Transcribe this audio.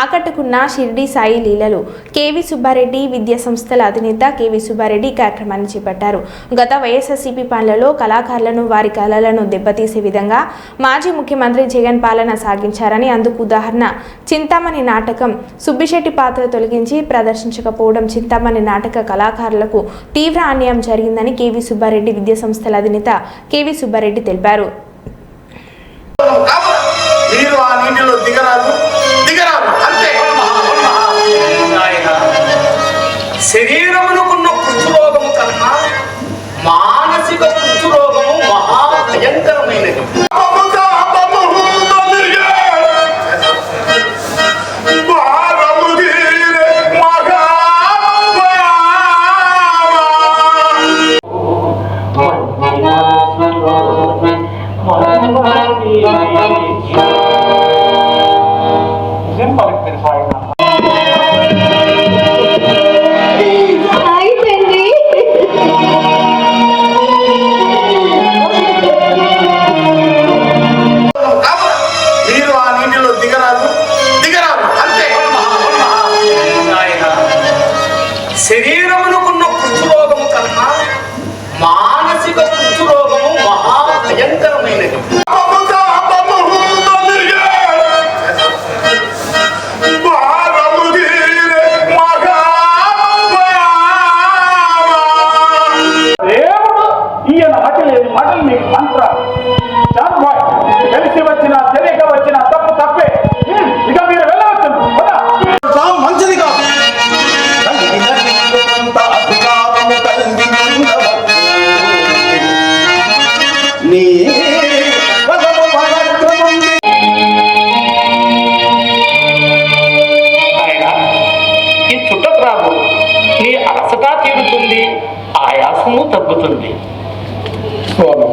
ఆకట్టుకున్న షిర్డి సాయి లీలలు. కేవి సుబ్బారెడ్డి విద్యా సంస్థల అధినేత కేవి సుబ్బారెడ్డి కార్యక్రమాన్ని చేపట్టారు. గత వైఎస్ఆర్సీపీ పనులలో కళాకారులను వారి కళలను దెబ్బతీసే విధంగా మాజీ ముఖ్యమంత్రి జగన్ పాలన సాగించారని అందుకు ఉదాహరణ చింతామణి నాటకం. సుబ్బిశెట్టి పాత్ర తొలగించి ప్రదర్శించకపోవడం చింతామణి నాటక కళాకారులకు తీవ్ర అన్యాయం జరిగిందని కేవి సుబ్బారెడ్డి విద్యా సంస్థల అధినేత కేవి సుబ్బారెడ్డి తెలిపారు. మీరు ఆ నీటిలో దిగరాదు. அந்த குஷ்டரோகமும் மகா பயங்கரமைனது తీరుతుంది ఆయాసము తగ్గుతుంది. స్వామి.